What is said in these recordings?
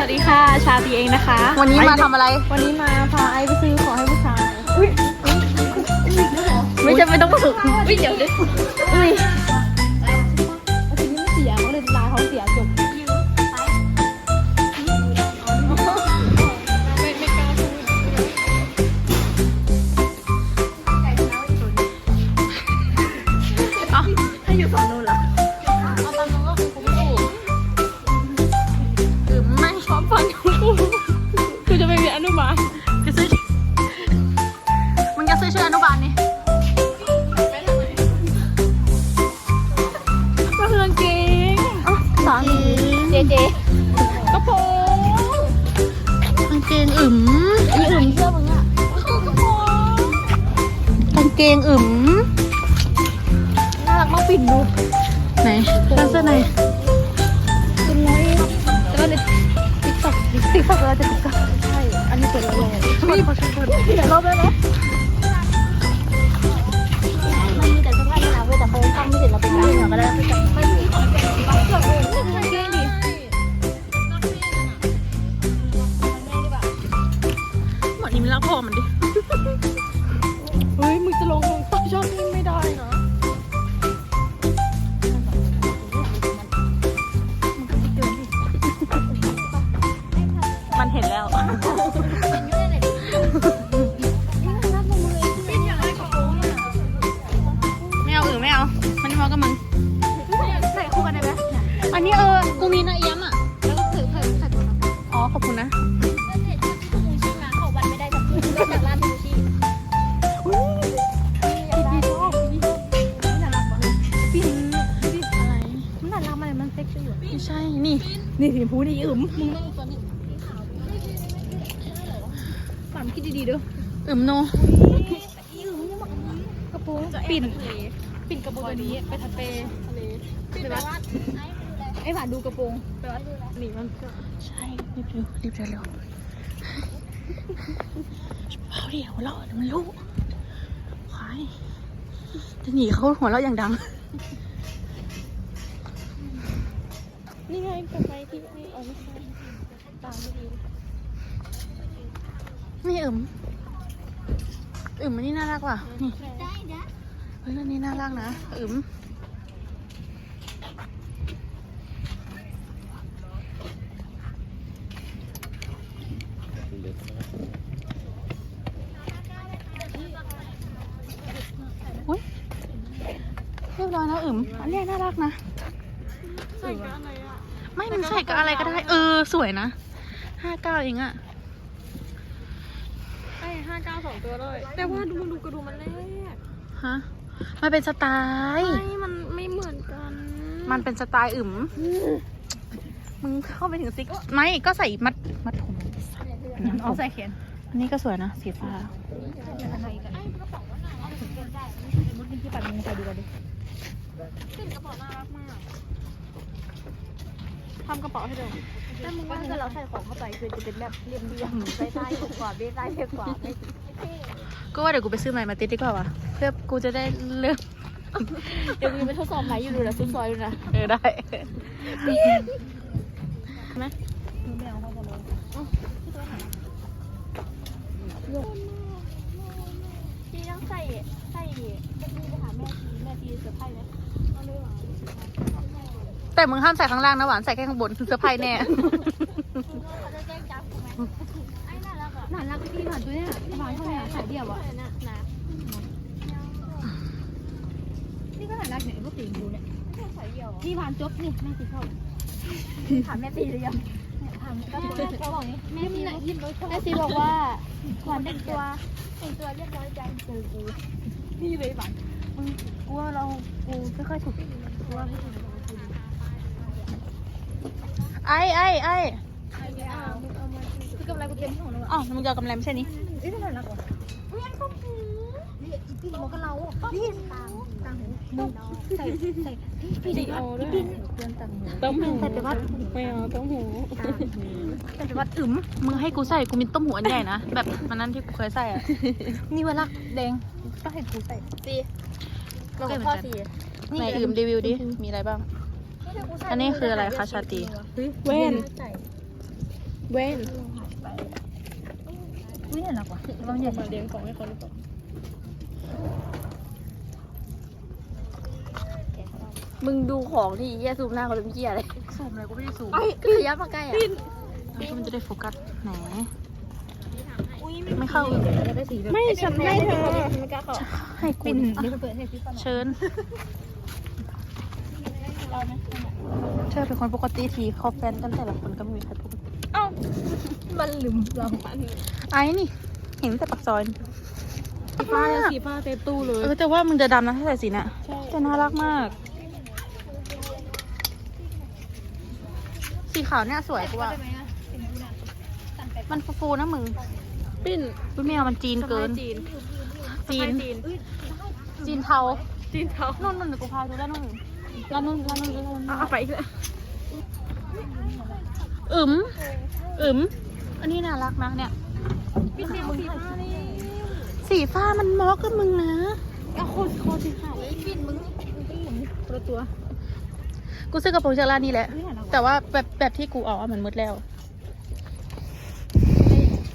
สวัสดีค่ะ ชาตีเองนะคะ วันนี้มาทำอะไร วันนี้มาพาไอไปซื้อของให้ผู้ชายไม่ใช่ไม่ต้องฝึกวิเดี๋ยวดิอุ้ย เจเจกระโปรงกางเกงอึ๋มมีอื่นเสื้อมึงอะกระโปรงกางเกงอึ๋มน่ารักมากปิ่นดูไหนด้านเสื้อไหนเป็นไรแต่ว่าในติ๊กต็อกติ๊กต็อกเราจะติ๊กต็อกใช่ อันนี้เปิดแล้วเลยไม่เขาชอบคนเดี๋ยวรอบได้ไหมมันมีแต่เสื้อผ้าที่หนาเว้ยแต่เขาตั้งไม่เสร็จเราไปตั้งเหนือก็ได้ไม่มีของแกงบ้างเสื้อเรักพ่อมันดิ เฮ้ย มึงจะลงลงต้องชอบนี่ไม่ได้นะมันเห็นแล้ว ไม่ใช่ นี่ นี่สีพูนี่อึมมึงต้องตัวนี้ฝันคิดดีๆเด้ออึ๋มโนกระโปรงปิ่นปิ่นกระโปรงตัวนี้ไปทะเปทะเลไปวัดไอ้ผ่านดูกระโปรงไปวัดหนีมันใช่รีบเร็วรีบเร็วเร็วเอาเดี๋ยวเราะเดี๋ยวมันรู้ควายจะหนีเขาหัวเราะอย่างดัง นี่ไงกลับไปที่นี่เอาไม่ใช่ตามไม่ดีนี่อึมอึมอันนี้น่ารักว่ะนี่เฮ้ยอันนี้น่ารักนะอึมอุ้ยเรียบร้อยแล้วอึมอันนี้น่ารักนะใส่กับอะ ไรอะไม่มันใส่กับอะไรก็ได้ เออ สวยนะห้าเก้าเองอะไอ้ห้าเก้าสองตัวเลยแต่ว่าดูดูกระดูมันแรกฮะมันเป็นสไตล์ไม่มันไม่เหมือนกัน มันเป็นสไตล์อึมมึงเข้าไปถึงซิกไม่ก็ใส่มัดมัดผมเอาใส่เขียนอันนี้ก็สวยนะสีฟ้า ทำกระเป๋าให้ดูแต่มึงว่าถ้าเราใส่ของเข้าไปคือจะเป็นแบบเรียมเรียมใส่ใต้กว่าเบ้ใต้เรียบกว่าไม่ก็ว่าเดี๋ยวกูไปซื้อใหม่มาติดดีกว่าวะเพื่อกูจะได้เลือกเดี๋ยวมีไปทดสอบไหนอยู่ดูนะซุดซอยดูนะเออได้ไหมไม่เอาเข้าไปเลยพี่ต้องใส่ใส่จะมีไปหาแม่ทีแม่ทีเซอร์ไพรส์ไหมเอาเลยหรอ แต่มึงห้ามใส่ข้างล่างนะหวานใส่แค่ข้างบนคือเสื้อผ้าแน่เขาจะแจ้งจับกูไหมไอ้น่ารักอะน่ารักพี่หน่อยตัวเนี้ยหวานเท่าไหร่ขายเดียวอะนี่ก็น่ารักเนี่ยพวกตีนดูเนี่ยพี่ผ่านจบนี่แม่ตีเข้าถามแม่ตีหรือยังถามก็เขาบอกนี้แม่ตีแม่ตีบอกว่าหวานแต่งตัวแต่งตัวเรียบร้อยจังเจอกูนี่เลยหวานกูว่าเรากูไม่ค่อยถูกกูว่าไม่ถูก ไอ้ไอ้ไอ้คือกำไรกูเต็มที่ของเราอ๋อมึงจะเอากำไรไม่ใช่นี่เอ้ยน่ารักว่ะเฮ้ยเขาหูนี่พี่หมวกกันเรานี่ต่างต่างหูใส่ใส่พี่ดีโอด้วยเตือนต่างหูต้มหูใส่ไปวัดไม่เอาต้มหูต่างหูใส่ไปวัดอึมมึงให้กูใส่กูมีต้มหูอันใหญ่นะแบบมันนั้นที่กูเคยใส่อะนี่วะลักแดงก็ให้กูใส่สีเราก็ก็เหมืพ่ออนกันสีไหนอึมรีวิวดิมีอะไรบ้าง อันนี้คืออะไรคะชาตรีแว่นเว้นอุ้ยน่ารักว่ะลองเดี๋ยวมาเลี้ยงของให้เขาหรือเปล่ามึงดูของที่เยี่ยซูมหน้าเขาเป็นเยี่ยอะไรสูมเลยกูไม่ได้สูมก็ขยับมาใกล้อะมันจะได้โฟกัสแหนไม่เข้าไม่ฉันให้เธอไม่กล้าเข้าให้กูปิ่นดิเดี๋ยว เปิดให้พี่ฟังเชิญเธอเป็นคนปกติทีเขาแฟนกันแต่ละคนก็ไม่มีใครปกติมันลืมเราไอ้นี่ เห็นแต่ปักซอยสีฟ้าสีฟ้าเต็มตู้เลยเออแต่ว่ามึงจะดำนะถ้าใส่สีน่ะแต่น่ารักมาก สีขาวเนี่ยสวยกูว่าได้ไหมอะปิ่นกูน่ะสั่นไปมันฟูๆนะมึงปิ้นรุ่นแมวมันจีนเกิน จีน จีน จีนจีนเทา จีนเทา นู่นนู่นเดี๋ยวกูพาดูด้านนู่น ร้านนู่นร้านนู่นร้านนู่นเอาไปอีกแล้วอึมอึมอันนี้น่ารักนะเนี่ยปิ้นเดียวสีฟ้านี่สีฟ้ามันมอกกับมึงนะเอาโคตรโคตรสีขาวปิ่นมึงมึงคนละตัว กูซื้อกระโปรงจากร้านนี้แหละ แต่ว่าแบบแบบที่กูเอาอะมันมืดแล้ว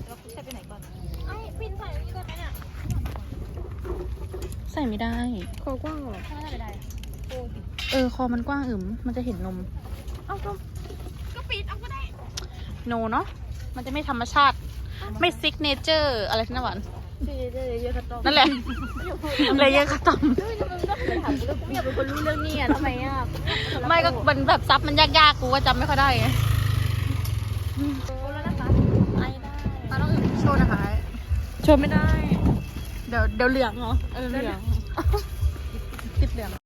เราใช้ไปไหนก่อนไอ้ปิ้นใส่นี่ได้ไหมเนี่ยใส่ไม่ได้คอกว้างเหรอถ้าไม่ได้โอ้ย เออ คอมันกว้างอึมมันจะเห็นนม เอาก็ก็ปิดเอาก็ได้ โนเนาะ มันจะไม่ธรรมชาติ ไม่ซิกเนเจอร์อะไรทั้งนั้นหวานดีเยอะเยอะครับต้องนั่นแหละเลยเยอะขะตอมถามกูก็ไม่อยากเป็นคนรู้เรื่องนี้อะทำไมอะ ไม่ก็มันแบบซับมันยากๆ กูก็จำไม่ค่อยได้ไงแล้วนะคะไอ้ได้มาต้องอึมโชว์นะคะชมไม่ได้ เดี๋ยวเดี๋ยวเหลืองเหรอ เออเหลืองติดเหลือง